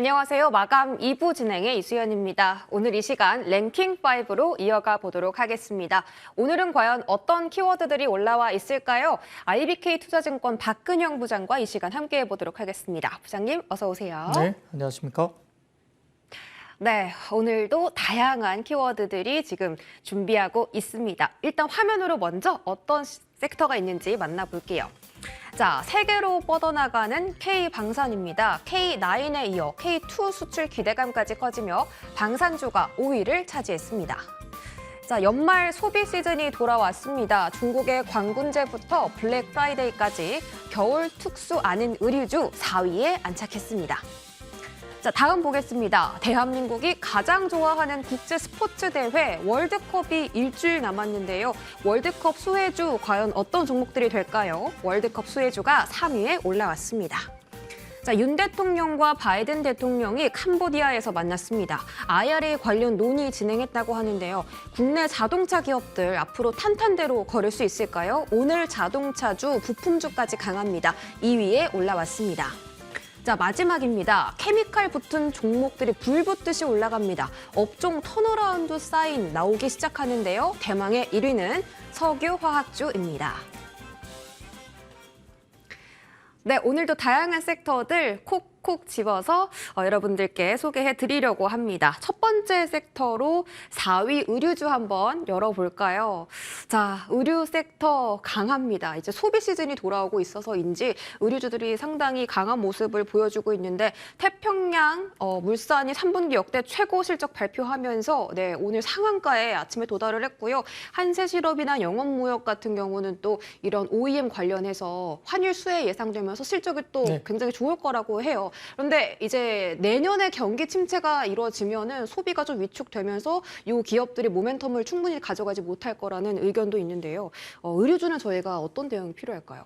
안녕하세요. 마감 2부 진행의 이수연입니다. 오늘 이 시간 랭킹 5로 이어가 보도록 하겠습니다. 오늘은 과연 어떤 키워드들이 올라와 있을까요? IBK 투자증권 박근영 부장과 이 시간 함께 해 보도록 하겠습니다. 부장님, 어서 오세요. 네, 안녕하십니까? 네, 오늘도 다양한 키워드들이 지금 준비하고 있습니다. 일단 화면으로 먼저 어떤 섹터가 있는지 만나볼게요. 자, 세계로 뻗어나가는 K 방산입니다. K9에 이어 K2 수출 기대감까지 커지며 방산주가 5위를 차지했습니다. 자, 연말 소비 시즌이 돌아왔습니다. 중국의 광군제부터 블랙 프라이데이까지 겨울 특수 아닌 의류주 4위에 안착했습니다. 자, 다음 보겠습니다. 대한민국이 가장 좋아하는 국제 스포츠 대회 월드컵이 일주일 남았는데요. 월드컵 수혜주 과연 어떤 종목들이 될까요? 월드컵 수혜주가 3위에 올라왔습니다. 자, 윤 대통령과 바이든 대통령이 캄보디아에서 만났습니다. IRA 관련 논의 진행했다고 하는데요. 국내 자동차 기업들 앞으로 탄탄대로 걸을 수 있을까요? 오늘 자동차주, 부품주까지 강합니다. 2위에 올라왔습니다. 자 마지막입니다. 케미칼 붙은 종목들이 불 붙듯이 올라갑니다. 업종 턴어라운드 사인 나오기 시작하는데요. 대망의 1위는 석유화학주입니다. 네, 오늘도 다양한 섹터들 콕 콕 집어서 어, 여러분들께 소개해 드리려고 합니다. 첫 번째 섹터로 4위 의류주 한번 열어볼까요? 자, 의류 섹터 강합니다. 이제 소비 시즌이 돌아오고 있어서인지 의류주들이 상당히 강한 모습을 보여주고 있는데 태평양 어, 물산이 3분기 역대 최고 실적 발표하면서 네, 오늘 상한가에 아침에 도달을 했고요. 한세 실업이나 영업 무역 같은 경우는 또 이런 OEM 관련해서 환율 수혜 예상되면서 실적이 또 네. 굉장히 좋을 거라고 해요. 그런데 이제 내년에 경기 침체가 이루어지면은 소비가 좀 위축되면서 이 기업들이 모멘텀을 충분히 가져가지 못할 거라는 의견도 있는데요. 어, 의류주는 저희가 어떤 대응이 필요할까요?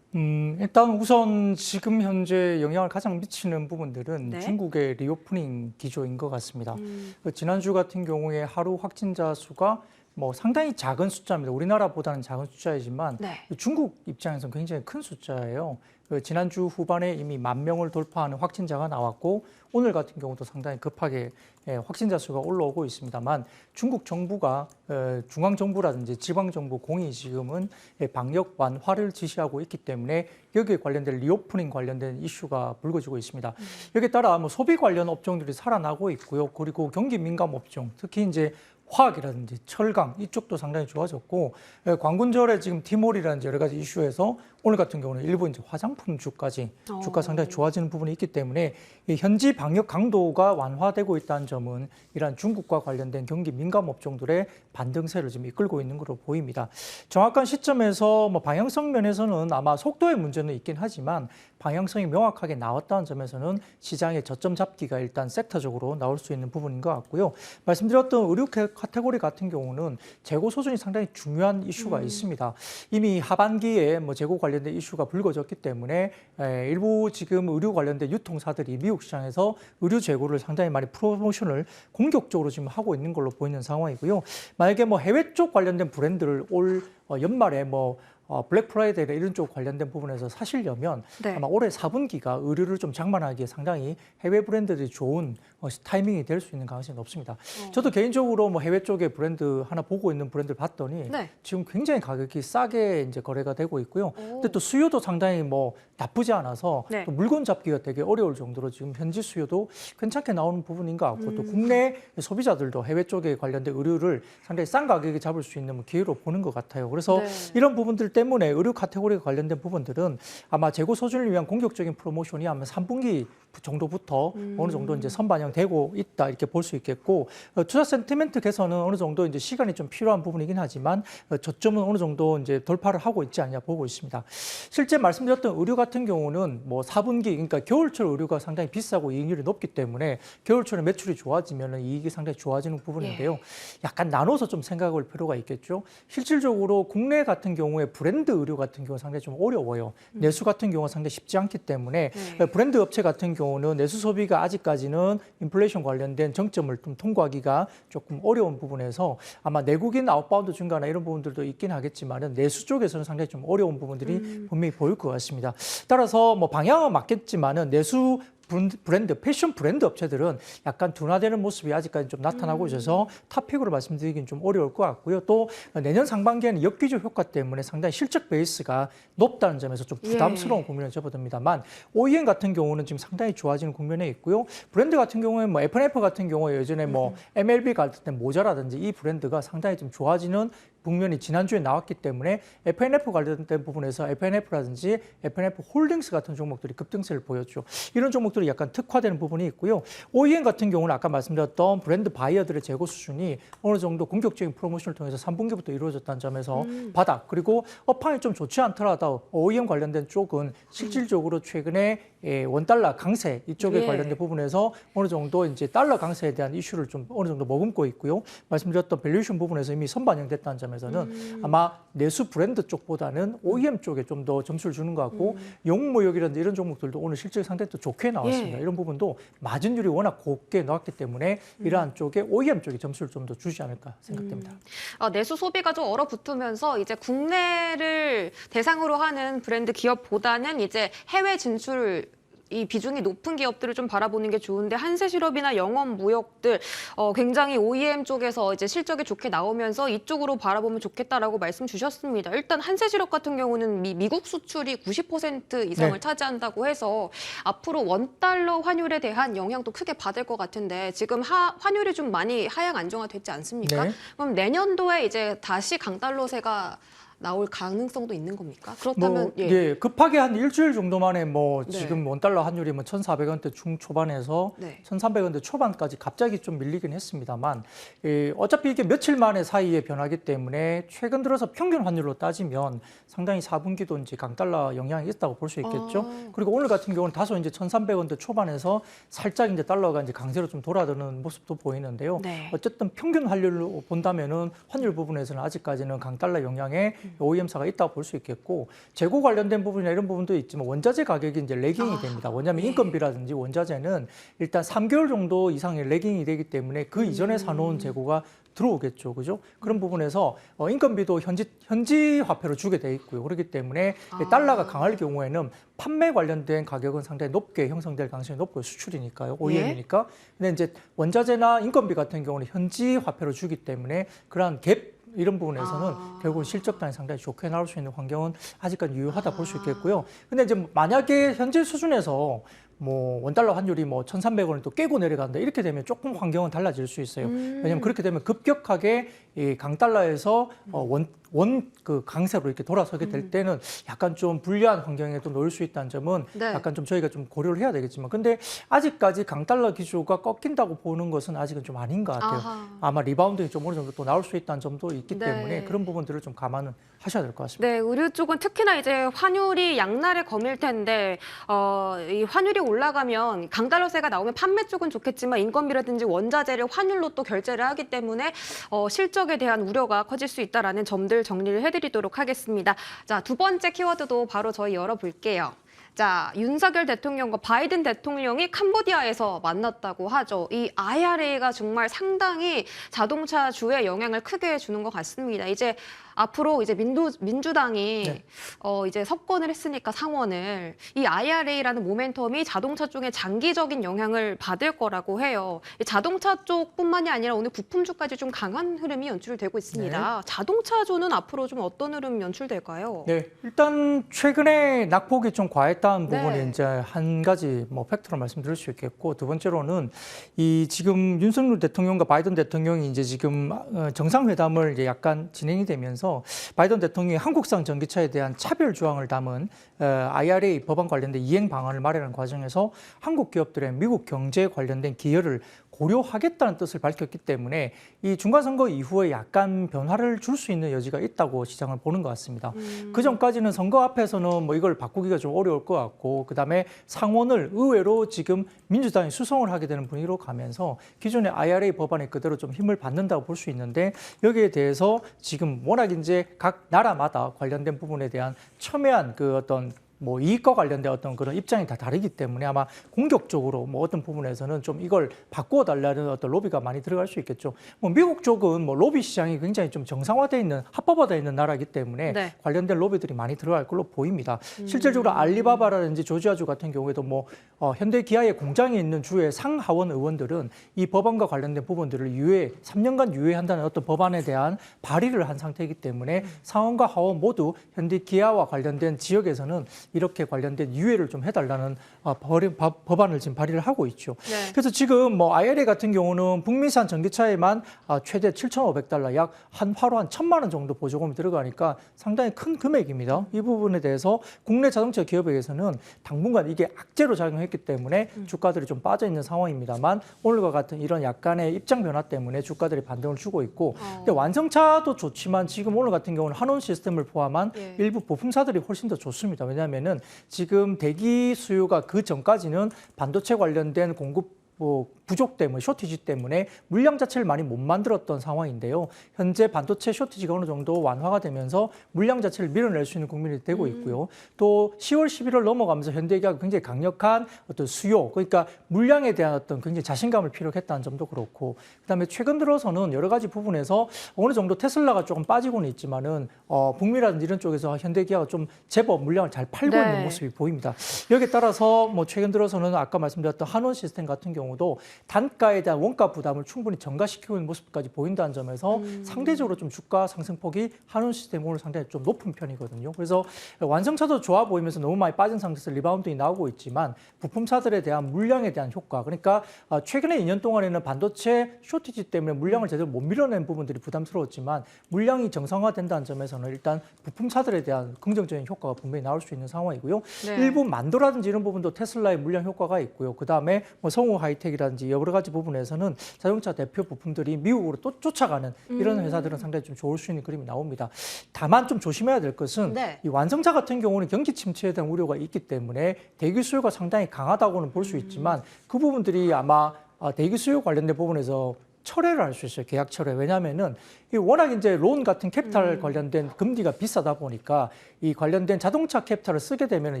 음, 일단 우선 지금 현재 영향을 가장 미치는 부분들은 네. 중국의 리오프닝 기조인 것 같습니다. 음, 그 지난주 같은 경우에 하루 확진자 수가 뭐 상당히 작은 숫자입니다. 우리나라보다는 작은 숫자이지만 네. 중국 입장에서는 굉장히 큰 숫자예요. 그 지난주 후반에 이미 만 명을 돌파하는 확진자가 나왔고 오늘 같은 경우도 상당히 급하게 예, 확진자 수가 올라오고 있습니다만 중국 정부가 어, 중앙 정부라든지 지방 정부 공이 지금은 예, 방역 완화를 지시하고 있기 때문에 여기에 관련된 리오프닝 관련된 이슈가 불거지고 있습니다. 여기에 따라 뭐 소비 관련 업종들이 살아나고 있고요. 그리고 경기 민감 업종, 특히 이제 화학이라든지 철강 이쪽도 상당히 좋아졌고 예, 광군절에 지금 티몰이라든지 여러 가지 이슈에서 오늘 같은 경우는 일부 이제 화장품 주까지 어. 주가 상당히 좋아지는 부분이 있기 때문에 이 현지 방역 강도가 완화되고 있다는 점은 이러한 중국과 관련된 경기 민감 업종들의 반등세를 지금 이끌고 있는 것으로 보입니다. 정확한 시점에서 뭐 방향성 면에서는 아마 속도의 문제는 있긴 하지만 방향성이 명확하게 나왔다는 점에서는 시장의 저점 잡기가 일단 섹터적으로 나올 수 있는 부분인 것 같고요. 말씀드렸던 의류 캐- 카테고리 같은 경우는 재고 소진이 상당히 중요한 이슈가 있습니다. 이미 하반기에 뭐 재고 관련 된 이슈가 불거졌기 때문에 에, 일부 지금 의류 관련된 유통사들이 미국 시장에서 의류 재고를 상당히 많이 프로모션을 공격적으로 지금 하고 있는 걸로 보이는 상황이고요. 만약에 뭐 해외 쪽 관련된 브랜드를 올 어, 연말에 뭐 어, 블랙 프라이데이나 이런 쪽 관련된 부분에서 사시려면 네. 아마 올해 4분기가 의류를 좀 장만하기에 상당히 해외 브랜드들이 좋은 어, 타이밍이 될 수 있는 가능성이 높습니다. 어. 저도 개인적으로 뭐 해외 쪽에 브랜드 하나 보고 있는 브랜드를 봤더니 네. 지금 굉장히 가격이 싸게 이제 거래가 되고 있고요. 오. 근데 또 수요도 상당히 뭐 나쁘지 않아서 네. 또 물건 잡기가 되게 어려울 정도로 지금 현지 수요도 괜찮게 나오는 부분인 것 같고 음. 또 국내 소비자들도 해외 쪽에 관련된 의류를 상당히 싼 가격에 잡을 수 있는 뭐 기회로 보는 것 같아요. 그래서 네. 이런 부분들 때문에 의류 카테고리에 관련된 부분들은 아마 재고 소진을 위한 공격적인 프로모션이 아마 3분기 정도부터 음. 어느 정도 이제 선반영되고 있다 이렇게 볼 수 있겠고 어, 투자 센티멘트 개선은 어느 정도 이제 시간이 좀 필요한 부분이긴 하지만 어, 저점은 어느 정도 이제 돌파를 하고 있지 않냐 보고 있습니다. 실제 말씀드렸던 의류 같은 경우는 뭐 4분기 그러니까 겨울철 의류가 상당히 비싸고 이익률이 높기 때문에 겨울철에 매출이 좋아지면 이익이 상당히 좋아지는 부분인데요. 약간 나눠서 좀 생각할 필요가 있겠죠. 실질적으로 국내 같은 경우에 브랜드 의류 같은 경우 는 상당히 좀 어려워요. 내수 같은 경우가 상당히 쉽지 않기 때문에 네. 브랜드 업체 같은 경우는 내수 소비가 아직까지는 인플레이션 관련된 정점을 좀 통과하기가 조금 어려운 부분에서 아마 내국인 아웃바운드 증가나 이런 부분들도 있긴 하겠지만은 내수 쪽에서는 상당히 좀 어려운 부분들이 분명히 보일 것 같습니다. 따라서 뭐 방향은 맞겠지만은 내수 브랜드- 패션 브랜드 업체들은 약간 둔화되는 모습이 아직까지 좀 나타나고 있어서 탑픽으로 말씀드리긴 좀 어려울 것 같고요. 또 내년 상반기에는 역기조 효과 때문에 상당히 실적 베이스가 높다는 점에서 좀 예. 부담스러운 국면을 접어듭니다만 OEM 같은 경우는 지금 상당히 좋아지는 국면에 있고요. 브랜드 같은 경우에 뭐 F&F 같은 경우에 예전에 뭐 MLB 같은 때 모자라든지 이 브랜드가 상당히 좀 좋아지는 국면이 지난주에 나왔기 때문에 F&F 관련된 부분에서 F&F라든지 F&F 홀딩스 같은 종목들이 급등세를 보였죠. 이런 종목들이 약간 특화되는 부분이 있고요. OEM 같은 경우는 아까 말씀드렸던 브랜드 바이어들의 재고 수준이 어느 정도 공격적인 프로모션을 통해서 3분기부터 이루어졌다는 점에서 바닥 그리고 업황이 좀 좋지 않더라도 OEM 관련된 쪽은 실질적으로 최근에 예, 원달러 강세 이쪽에 예. 관련된 부분에서 어느 정도 이제 달러 강세에 대한 이슈를 좀 어느 정도 머금고 있고요. 말씀드렸던 밸류에이션 부분에서 이미 선반영됐다는 점에서는 음. 아마 내수 브랜드 쪽보다는 OEM 쪽에 좀 더 점수를 주는 것 같고 음. 용무역이라든지 이런 종목들도 오늘 실질 상당히 또 좋게 나왔습니다. 예. 이런 부분도 마진율이 워낙 곱게 나왔기 때문에 음. 이러한 쪽에 OEM 쪽에 점수를 좀 더 주지 않을까 생각됩니다. 아, 내수 소비가 좀 얼어붙으면서 이제 국내를 대상으로 하는 브랜드 기업보다는 이제 해외 진출 이 비중이 높은 기업들을 좀 바라보는 게 좋은데 한세실업이나 영업 무역들 어, 굉장히 OEM 쪽에서 이제 실적이 좋게 나오면서 이쪽으로 바라보면 좋겠다라고 말씀 주셨습니다. 일단 한세실업 같은 경우는 미, 미국 수출이 90% 이상을 네. 차지한다고 해서 앞으로 원 달러 환율에 대한 영향도 크게 받을 것 같은데 지금 하, 환율이 좀 많이 하향 안정화됐지 않습니까? 네. 그럼 내년도에 이제 다시 강달러세가 나올 가능성도 있는 겁니까? 그렇다면 뭐, 예. 예. 급하게 한 일주일 정도 만에 뭐 네. 지금 원달러 환율이 뭐 1,400원대 중초반에서 네. 1,300원대 초반까지 갑자기 좀 밀리긴 했습니다만 예, 어차피 이게 며칠 만에 사이에 변하기 때문에 최근 들어서 평균 환율로 따지면 상당히 4분기도 이제 강달러 영향이 있다고 볼 수 있겠죠. 아. 그리고 오늘 같은 경우는 다소 이제 1,300원대 초반에서 살짝 이제 달러가 이제 강세로 좀 돌아드는 모습도 보이는데요. 네. 어쨌든 평균 환율로 본다면은 환율 부분에서는 아직까지는 강달러 영향에 OEM사가 있다고 볼 수 있겠고 재고 관련된 부분이나 이런 부분도 있지만 원자재 가격이 이제 레깅이 아, 됩니다. 왜냐하면 네. 인건비라든지 원자재는 일단 3개월 정도 이상의 레깅이 되기 때문에 그 이전에 음. 사놓은 재고가 들어오겠죠, 그죠? 그런 부분에서 어, 인건비도 현지 현지 화폐로 주게 돼 있고요. 그렇기 때문에 아. 달러가 강할 경우에는 판매 관련된 가격은 상당히 높게 형성될 가능성이 높고요. 수출이니까요, OEM이니까. 근데 이제 원자재나 인건비 같은 경우는 현지 화폐로 주기 때문에 그러한 갭 이런 부분에서는 아. 결국 실적단이 상당히 좋게 나올 수 있는 환경은 아직까지 유효하다 볼수 아. 있겠고요. 근데 이제 만약에 현재 수준에서 뭐 원달러 환율이 뭐 1,300원을 또 깨고 내려간다 이렇게 되면 조금 환경은 달라질 수 있어요. 음. 왜냐하면 그렇게 되면 급격하게 이 강달러에서 어, 원원 그 강세로 이렇게 돌아서게 음. 될 때는 약간 좀 불리한 환경에 또 놓일 수 있다는 점은 네. 약간 좀 저희가 좀 고려를 해야 되겠지만 근데 아직까지 강달러 기조가 꺾인다고 보는 것은 아직은 좀 아닌 것 같아요. 아하. 아마 리바운딩이 좀 어느 정도 또 나올 수 있다는 점도 있기 네. 때문에 그런 부분들을 좀 감안은 하셔야 될 것 같습니다. 네, 의류 쪽은 특히나 이제 환율이 양날의 검일 텐데 어, 이 환율이 올라가면 강달러세가 나오면 판매 쪽은 좋겠지만 인건비라든지 원자재를 환율로 또 결제를 하기 때문에 어, 실적에 대한 우려가 커질 수 있다라는 점들 정리를 해드리도록 하겠습니다. 자, 두 번째 키워드도 바로 저희 열어볼게요. 자, 윤석열 대통령과 바이든 대통령이 캄보디아에서 만났다고 하죠. 이 IRA가 정말 상당히 자동차 주에 영향을 크게 주는 것 같습니다. 이제 앞으로 이제 민주, 민주당이 네. 어, 이제 석권을 했으니까 상원을 이 IRA라는 모멘텀이 자동차 쪽에 장기적인 영향을 받을 거라고 해요. 이 자동차 쪽뿐만이 아니라 오늘 부품주까지 좀 강한 흐름이 연출되고 있습니다. 자동차주는 앞으로 좀 어떤 흐름 연출될까요? 네, 일단 최근에 낙폭이 좀 과했다 는 네. 부분이 이제 한 가지 뭐 팩트로 말씀드릴 수 있겠고 두 번째로는 이 지금 윤석열 대통령과 바이든 대통령이 이제 지금 어, 정상회담을 이제 약간 진행이 되면서 바이든 대통령이 한국산 전기차에 대한 차별 조항을 담은 어, IRA 법안 관련된 이행 방안을 마련하는 과정에서 한국 기업들의 미국 경제 관련된 기여를 고려하겠다는 뜻을 밝혔기 때문에 이 중간 선거 이후에 약간 변화를 줄 수 있는 여지가 있다고 시장을 보는 것 같습니다. 음. 그 전까지는 선거 앞에서는 뭐 이걸 바꾸기가 좀 어려울 것 같고 그다음에 상원을 의외로 지금 민주당이 수성을 하게 되는 분위기로 가면서 기존의 IRA 법안이 그대로 좀 힘을 받는다고 볼 수 있는데 여기에 대해서 지금 워낙 이제 각 나라마다 관련된 부분에 대한 첨예한 그 어떤 뭐 이익과 관련된 어떤 그런 입장이 다 다르기 때문에 아마 공격적으로 뭐 어떤 부분에서는 좀 이걸 바꾸어 달라는 어떤 로비가 많이 들어갈 수 있겠죠. 뭐 미국 쪽은 뭐 로비 시장이 굉장히 좀 정상화돼 있는 합법화돼 있는 나라이기 때문에 네. 관련된 로비들이 많이 들어갈 걸로 보입니다. 실질적으로 알리바바라든지 조지아주 같은 경우에도 뭐 어, 현대 기아의 공장이 있는 주의 상하원 의원들은 이 법안과 관련된 부분들을 유예 3년간 유예한다는 어떤 법안에 대한 발의를 한 상태이기 때문에 상원과 하원 모두 현대 기아와 관련된 지역에서는 이렇게 관련된 유예를 좀 해달라는 어, 법- 법- 법안을 지금 발의를 하고 있죠. 네. 그래서 지금 뭐 IRA 같은 경우는 북미산 전기차에만 아, 최대 7,500달러 약 한 화로 한 천만 원 정도 보조금이 들어가니까 상당히 큰 금액입니다. 이 부분에 대해서 국내 자동차 기업에게서는 당분간 이게 악재로 작용했기 때문에 주가들이 좀 빠져 있는 상황입니다만 오늘과 같은 이런 약간의 입장 변화 때문에 주가들이 반등을 주고 있고 어. 근데 완성차도 좋지만 지금 오늘 같은 경우는 한원 시스템을 포함한 예. 일부 부품사들이 훨씬 더 좋습니다. 왜냐하면 은 지금 대기 수요가 그 전까지는 반도체 관련된 공급 뭐 부족 때문에 쇼티지 때문에 물량 자체를 많이 못 만들었던 상황인데요. 현재 반도체 쇼티지가 어느 정도 완화가 되면서 물량 자체를 밀어낼 수 있는 국면이 되고 있고요. 또 10월, 11월 넘어가면서 현대기아가 굉장히 강력한 어떤 수요, 그러니까 물량에 대한 어떤 굉장히 자신감을 피력했다는 점도 그렇고, 그다음에 최근 들어서는 여러 가지 부분에서 어느 정도 테슬라가 조금 빠지고는 있지만은 어, 북미라든지 이런 쪽에서 현대기아가 좀 제법 물량을 잘 팔고 네. 있는 모습이 보입니다. 여기에 따라서 뭐 최근 들어서는 아까 말씀드렸던 한원 시스템 같은 경우 도 단가에 대한 원가 부담을 충분히 전가시키고 있는 모습까지 보인다는 점에서 상대적으로 좀 주가 상승폭이 한원 시스템 오늘 상당히 좀 높은 편이거든요. 그래서 완성차도 좋아 보이면서 너무 많이 빠진 상태에서 리바운딩이 나오고 있지만 부품사들에 대한 물량에 대한 효과 그러니까 아, 최근에 2년 동안에는 반도체 쇼티지 때문에 물량을 제대로 못 밀어낸 부분들이 부담스러웠지만 물량이 정상화된다는 점에서는 일단 부품사들에 대한 긍정적인 효과가 분명히 나올 수 있는 상황이고요. 네. 일부 만도라든지 이런 부분도 테슬라의 물량 효과가 있고요. 그 다음에 뭐 성우 하이 텍이라든지 여러 가지 부분에서는 자동차 대표 부품들이 미국으로 또 쫓아가는 이런 회사들은 상당히 좀 좋을 수 있는 그림이 나옵니다. 다만 좀 조심해야 될 것은 네. 이 완성차 같은 경우는 경기 침체에 대한 우려가 있기 때문에 대기 수요가 상당히 강하다고는 볼 수 있지만 그 부분들이 아마 아, 대기 수요 관련된 부분에서 철회를 할 수 있어요. 계약 철회. 왜냐하면은 이 워낙 이제 론 같은 캐피탈 관련된 금리가 비싸다 보니까 이 관련된 자동차 캐피탈을 쓰게 되면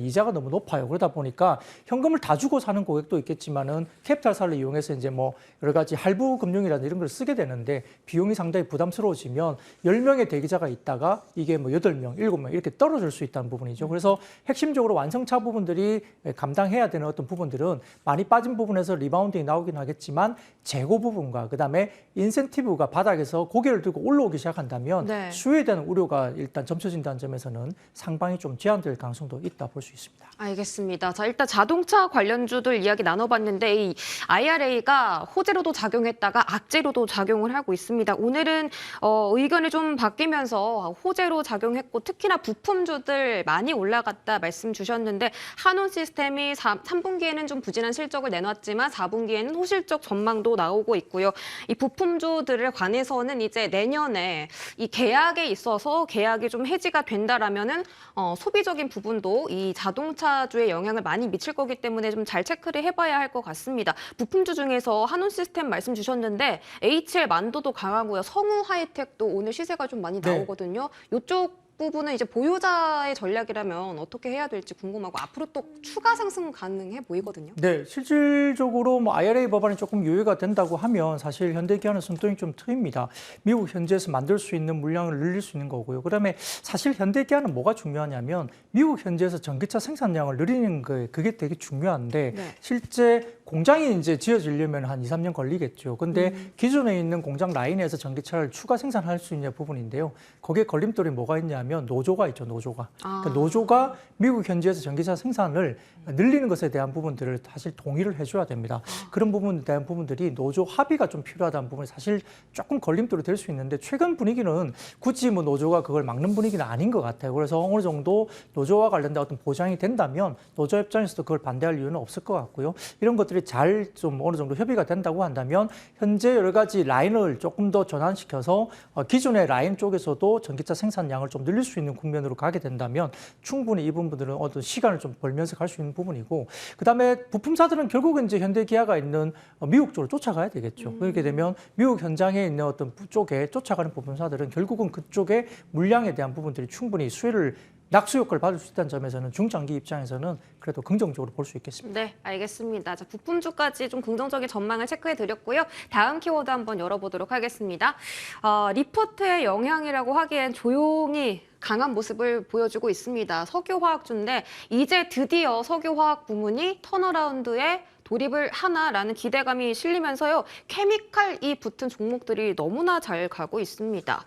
이자가 너무 높아요. 그러다 보니까 현금을 다 주고 사는 고객도 있겠지만은 캐피탈사를 이용해서 이제 뭐 여러 가지 할부 금융이라든지 이런 걸 쓰게 되는데 비용이 상당히 부담스러워지면 10명의 대기자가 있다가 이게 뭐 8명, 7명 이렇게 떨어질 수 있다는 부분이죠. 그래서 핵심적으로 완성차 부분들이 감당해야 되는 어떤 부분들은 많이 빠진 부분에서 리바운딩이 나오긴 하겠지만 재고 부분과 그다음에 인센티브가 바닥에서 고개를 들고 올라오기 시작한다면 네. 수요에 대한 우려가 일단 점쳐진다는 점에서는 상방이 좀 제한될 가능성도 있다 볼 수 있습니다. 알겠습니다. 자, 일단 자동차 관련주들 이야기 나눠봤는데 이 IRA가 호재로도 작용했다가 악재로도 작용을 하고 있습니다. 오늘은 어, 의견이 좀 바뀌면서 호재로 작용했고 특히나 부품주들 많이 올라갔다 말씀 주셨는데 한온 시스템이 3, 분기에는 좀 부진한 실적을 내놨지만 4분기에는 호실적 전망도 나오고 있고요. 이 부품주들에 관해서는 이제 내년 에 이 계약에 있어서 계약이 좀 해지가 된다라면은 어, 소비적인 부분도 이 자동차주에 영향을 많이 미칠 거기 때문에 좀 잘 체크를 해봐야 할 것 같습니다. 부품주 중에서 한온 시스템 말씀 주셨는데 HL 만도도 강하고요. 성우 하이텍도 오늘 시세가 좀 많이 네. 나오거든요. 이쪽 부분은 이제 보유자의 전략이라면 어떻게 해야 될지 궁금하고 앞으로 또 추가 상승 가능해 보이거든요. 네, 실질적으로 뭐 IRA 법안이 조금 유예가 된다고 하면 사실 현대기아는 손등이 좀 트입니다. 미국 현지에서 만들 수 있는 물량을 늘릴 수 있는 거고요. 그다음에 사실 현대기아는 뭐가 중요하냐면 미국 현지에서 전기차 생산량을 늘리는 거 그게 되게 중요한데 네. 실제 공장이 이제 지어지려면 한 2, 3년 걸리겠죠. 근데 기존에 있는 공장 라인에서 전기차를 추가 생산할 수 있는 부분인데요. 거기에 걸림돌이 뭐가 있냐면 노조가 있죠, 노조가. 아. 그러니까 노조가 미국 현지에서 전기차 생산을 늘리는 것에 대한 부분들을 사실 동의를 해줘야 됩니다. 그런 부분에 대한 부분들이 노조 합의가 좀 필요하다는 부분이 사실 조금 걸림돌이 될 수 있는데 최근 분위기는 굳이 뭐 노조가 그걸 막는 분위기는 아닌 것 같아요. 그래서 어느 정도 노조와 관련된 어떤 보장이 된다면 노조 입장에서도 그걸 반대할 이유는 없을 것 같고요. 이런 것들이 잘 좀 어느 정도 협의가 된다고 한다면 현재 여러 가지 라인을 조금 더 전환시켜서 어, 기존의 라인 쪽에서도 전기차 생산량을 좀 늘릴 수 있는 국면으로 가게 된다면 충분히 이 부분들은 어떤 시간을 좀 벌면서 갈 수 있는 부분이고 그다음에 부품사들은 결국은 이제 현대기아가 있는 어, 미국 쪽으로 쫓아가야 되겠죠. 그렇게 되면 미국 현장에 있는 어떤 부- 쪽에 쫓아가는 부품사들은 결국은 그쪽에 물량에 대한 부분들이 충분히 수혜를 낙수 효과를 받을 수 있다는 점에서는 중장기 입장에서는 그래도 긍정적으로 볼 수 있겠습니다. 네, 알겠습니다. 자, 부품주까지 좀 긍정적인 전망을 체크해 드렸고요. 다음 키워드 한번 열어보도록 하겠습니다. 어, 리포트의 영향이라고 하기엔 조용히 강한 모습을 보여주고 있습니다. 석유화학주인데 이제 드디어 석유화학 부문이 턴어라운드에 돌입을 하나라는 기대감이 실리면서요. 케미칼이 붙은 종목들이 너무나 잘 가고 있습니다.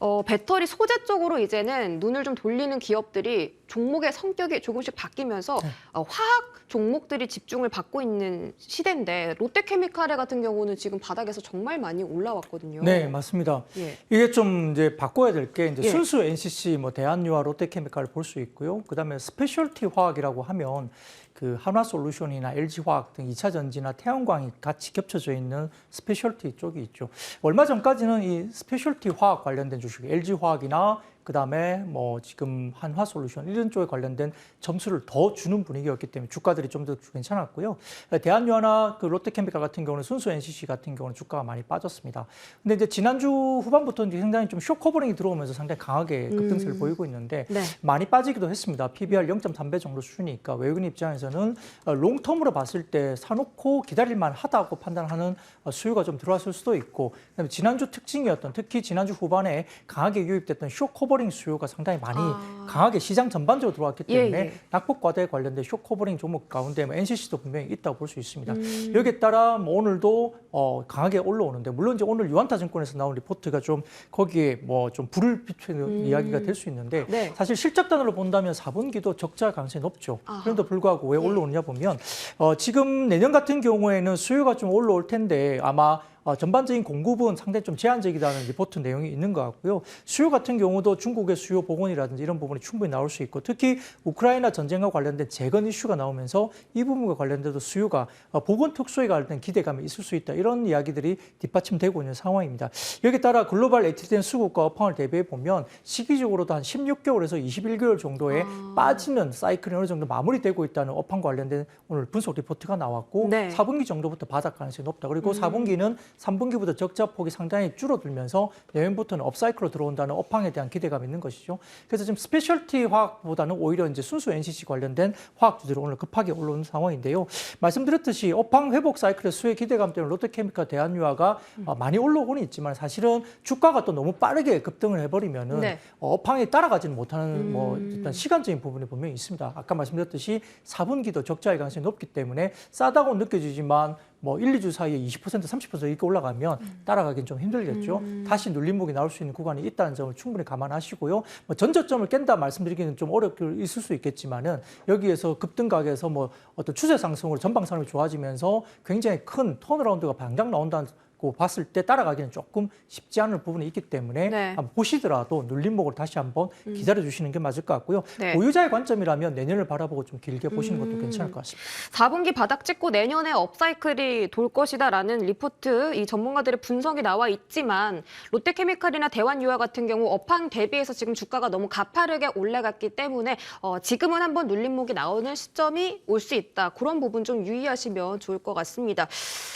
어, 배터리 소재 쪽으로 이제는 눈을 좀 돌리는 기업들이 종목의 성격이 조금씩 바뀌면서 어, 화학 종목들이 집중을 받고 있는 시대인데 롯데케미칼의 같은 경우는 지금 바닥에서 정말 많이 올라왔거든요. 네, 맞습니다. 예. 이게 좀 이제 바꿔야 될 게 이제 예. 순수 NCC 뭐 대한유화 롯데케미칼을 볼 수 있고요. 그다음에 스페셜티 화학이라고 하면 그 한화솔루션이나 LG화학 등 2차 전지나 태양광이 같이 겹쳐져 있는 스페셜티 쪽이 있죠. 얼마 전까지는 이 스페셜티 화학 관련된 주식, LG화학이나 그 다음에 뭐 지금 한화 솔루션 이런 쪽에 관련된 점수를 더 주는 분위기였기 때문에 주가들이 좀 더 괜찮았고요. 대한유화나 그 롯데케미칼 같은 경우는 순수 NCC 같은 경우는 주가가 많이 빠졌습니다. 근데 이제 지난주 후반부터 이제 상당히 좀 쇼커버링이 들어오면서 상당히 강하게 급등세를 음. 보이고 있는데 네. 많이 빠지기도 했습니다. PBR 0.3배 정도 수준이니까 외국인 입장에서는 어, 롱텀으로 봤을 때 사놓고 기다릴만 하다고 판단하는 어, 수요가 좀 들어왔을 수도 있고 그다음에 지난주 특징이었던 특히 지난주 후반에 강하게 유입됐던 쇼커버링 수요가 상당히 많이 아. 강하게 시장 전반적으로 들어왔기 예, 때문에 예. 낙폭과대에 관련된 쇼커버링 종목 가운데 뭐 NCC도 분명히 있다고 볼 수 있습니다. 음. 여기에 따라 뭐 오늘도 어, 강하게 올라오는데 물론 이제 오늘 유한타증권에서 나온 리포트가 좀 거기에 뭐 좀 불을 비추는 음. 이야기가 될 수 있는데 네. 사실 실적단으로 본다면 4분기도 적자 가능성이 높죠. 아하. 그런데도 불구하고 왜 예. 올라오느냐 보면 어, 지금 내년 같은 경우에는 수요가 좀 올라올 텐데 아마 어, 전반적인 공급은 상당히 좀 제한적이라는 리포트 내용이 있는 것 같고요. 수요 같은 경우도 중국의 수요 복원이라든지 이런 부분이 충분히 나올 수 있고 특히 우크라이나 전쟁과 관련된 재건 이슈가 나오면서 이 부분과 관련돼서 수요가 어, 복원 특수에 관련된 기대감이 있을 수 있다. 이런 이야기들이 뒷받침되고 있는 상황입니다. 여기에 따라 글로벌 에티덴 수급과 업황을 대비해 보면 시기적으로도 한 16개월에서 21개월 정도의 아. 빠지는 사이클이 어느 정도 마무리되고 있다는 업황 관련된 오늘 분석 리포트가 나왔고 네. 4분기 정도부터 바닥 가능성이 높다. 그리고 음. 4분기는 3분기부터 적자 폭이 상당히 줄어들면서 내년부터는 업사이클로 들어온다는 업황에 대한 기대감이 있는 것이죠. 그래서 지금 스페셜티 화학보다는 오히려 이제 순수 NCC 관련된 화학주들이 오늘 급하게 올라오는 상황인데요. 말씀드렸듯이 업황 회복 사이클의 수혜 기대감 때문에 롯데케미칼 대한유화가 음. 어, 많이 올라오고는 있지만 사실은 주가가 또 너무 빠르게 급등을 해버리면은 네. 어, 업황에 따라가지는 못하는 뭐 음. 일단 시간적인 부분이 분명히 있습니다. 아까 말씀드렸듯이 4분기도 적자의 가능성이 높기 때문에 싸다고 느껴지지만 뭐 1, 2주 사이에 20% 30% 이렇게 올라가면 따라가긴 좀 힘들겠죠. 음. 다시 눌림목이 나올 수 있는 구간이 있다는 점을 충분히 감안하시고요. 뭐 전저점을 깬다 말씀드리기는 좀 어렵게 있을 수 있겠지만은 여기에서 급등각에서 뭐 어떤 추세 상승으로 전방 산업이 좋아지면서 굉장히 큰 턴어라운드가 당장 나온다는 고 봤을 때 따라가기는 조금 쉽지 않을 부분이 있기 때문에 네. 한번 보시더라도 눌림목을 다시 한번 기다려 주시는 게 맞을 것 같고요. 네. 보유자의 관점이라면 내년을 바라보고 좀 길게 보시는 것도 음. 괜찮을 것 같습니다. 4분기 바닥 찍고 내년에 업사이클이 돌 것이다라는 리포트 이 전문가들의 분석이 나와 있지만 롯데케미칼이나 대환유화 같은 경우 업황 대비해서 지금 주가가 너무 가파르게 올라갔기 때문에 어, 지금은 한번 눌림목이 나오는 시점이 올 수 있다. 그런 부분 좀 유의하시면 좋을 것 같습니다.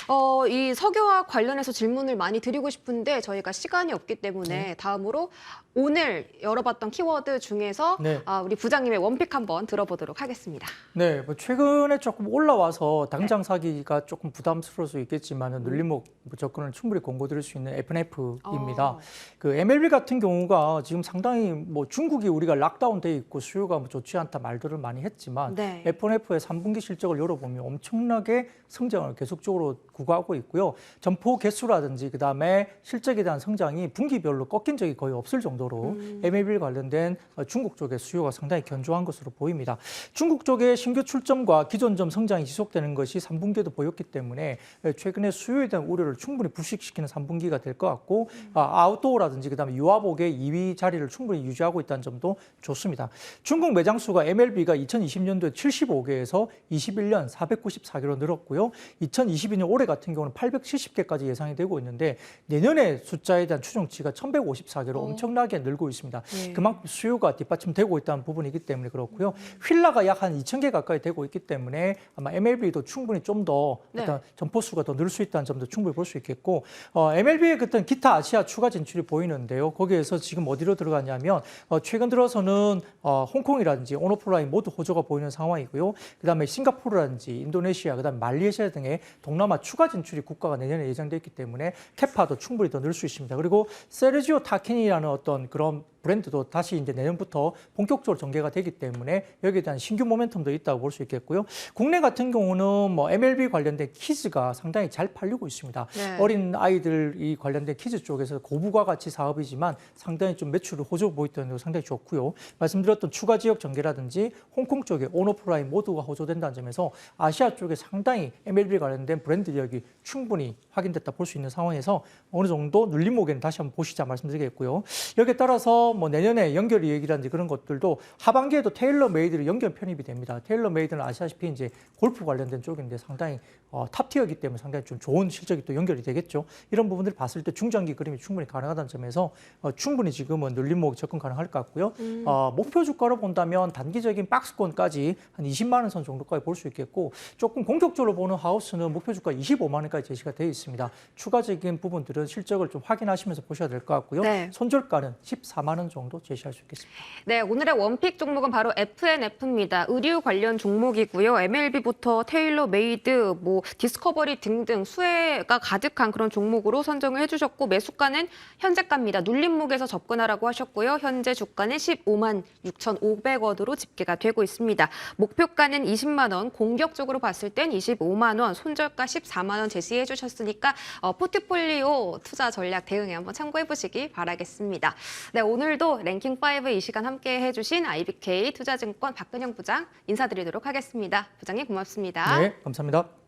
어, 이 석유화학 관련해서 질문을 많이 드리고 싶은데 저희가 시간이 없기 때문에 다음으로 오늘 열어봤던 키워드 중에서 네. 아, 우리 부장님의 원픽 한번 들어보도록 하겠습니다. 네, 뭐 최근에 조금 올라와서 당장 네. 사기가 조금 부담스러울 수 있겠지만 은 눌림목 접근을 충분히 권고드릴 수 있는 FNF입니다. 어. 그 MLB 같은 경우가 지금 상당히 뭐 중국이 우리가 락다운돼 있고 수요가 뭐 좋지 않다 말들을 많이 했지만 네. FNF의 3분기 실적을 열어보면 엄청나게 성장을 계속적으로 구가하고 있고요. 점포 개수라든지 그다음에 실적에 대한 성장이 분기별로 꺾인 적이 거의 없을 정도로 음. MLB 관련된 어, 중국 쪽의 수요가 상당히 견조한 것으로 보입니다. 중국 쪽의 신규 출점과 기존점 성장이 지속되는 것이 3분기에도 보였기 때문에 최근에 수요에 대한 우려를 충분히 불식시키는 3분기가 될 것 같고 아, 아웃도어라든지 그다음에 유아복의 2위 자리를 충분히 유지하고 있다는 점도 좋습니다. 중국 매장 수가 MLB가 2020년도에 75개에서 21년 494개로 늘었고요. 2022년 올해 같은 경우는 870개까지 예상이 되고 있는데 내년에 숫자에 대한 추정치가 1,154개로 어. 엄청나게 늘고 있습니다. 예. 그만큼 수요가 뒷받침되고 있다는 부분이기 때문에 그렇고요. 휠라가 약 한 2,000개 가까이 되고 있기 때문에 아마 MLB도 충분히 좀더 네. 어떤 점포 수가 더 늘 수 있다는 점도 충분히 볼 수 있겠고 어, MLB의 어떤 기타 아시아 추가 진출이 보이는데요. 거기에서 지금 어디로 들어갔냐면 어, 최근 들어서는 어, 홍콩이라든지 오노플라인 모두 호조가 보이는 상황이고요. 그다음에 싱가포르라든지 인도네시아, 그다음에 말레이시아 등의 동남아 추가 진출이 국가가 내년에 예정돼 있기 때문에 캐파도 충분히 더 늘 수 있습니다. 그리고 세르지오 타켄이라는 어떤 그런 브랜드도 다시 이제 내년부터 본격적으로 전개가 되기 때문에 여기에 대한 신규 모멘텀도 있다고 볼 수 있겠고요. 국내 같은 경우는 뭐 MLB 관련된 키즈가 상당히 잘 팔리고 있습니다. 네. 어린 아이들이 관련된 키즈 쪽에서 고부가 가치 사업이지만 상당히 좀 매출을 호조 보이던 거 상당히 좋고요. 말씀드렸던 추가 지역 전개라든지 홍콩 쪽에 온오프라인 모두가 호조된다는 점에서 아시아 쪽에 상당히 MLB 관련된 브랜드력이 충분히 확인됐다 볼 수 있는 상황에서 어느 정도 눌림목에는 다시 한번 보시자 말씀드리겠고요. 여기에 따라서 뭐 내년에 연결 이익이라든지 그런 것들도 하반기에도 테일러 메이드로 연결 편입이 됩니다. 테일러 메이드는 아시다시피 이제 골프 관련된 쪽인데 상당히 어, 탑티어이기 때문에 상당히 좀 좋은 실적이 또 연결이 되겠죠. 이런 부분들을 봤을 때 중장기 그림이 충분히 가능하다는 점에서 어, 충분히 지금은 눌림목 접근 가능할 것 같고요. 어, 목표 주가로 본다면 단기적인 박스권까지 한 20만 원 선 정도까지 볼 수 있겠고 조금 공격적으로 보는 하우스는 목표 주가 25만 원까지 제시가 되어 있습니다. 추가적인 부분들은 실적을 좀 확인하시면서 보셔야 될 것 같고요. 네. 손절가는 14만 원 정도 제시할 수 있겠습니다. 네, 오늘의 원픽 종목은 바로 FNF입니다. 의류 관련 종목이고요. MLB부터 테일러 메이드, 뭐 디스커버리 등등 수혜가 가득한 그런 종목으로 선정을 해주셨고 매수가는 현재가입니다. 눌림목에서 접근하라고 하셨고요. 현재 주가는 15만 6,500원으로 집계가 되고 있습니다. 목표가는 20만 원, 공격적으로 봤을 땐 25만 원, 손절가 14만 원 제시해 주셨으니까 어, 포트폴리오 투자 전략 대응에 한번 참고해 보시기 바라겠습니다. 네, 오늘도 랭킹 5이 시간 함께 해 주신 IBK 투자증권 박근영 부장 인사드리도록 하겠습니다. 부장님 고맙습니다. 네, 감사합니다.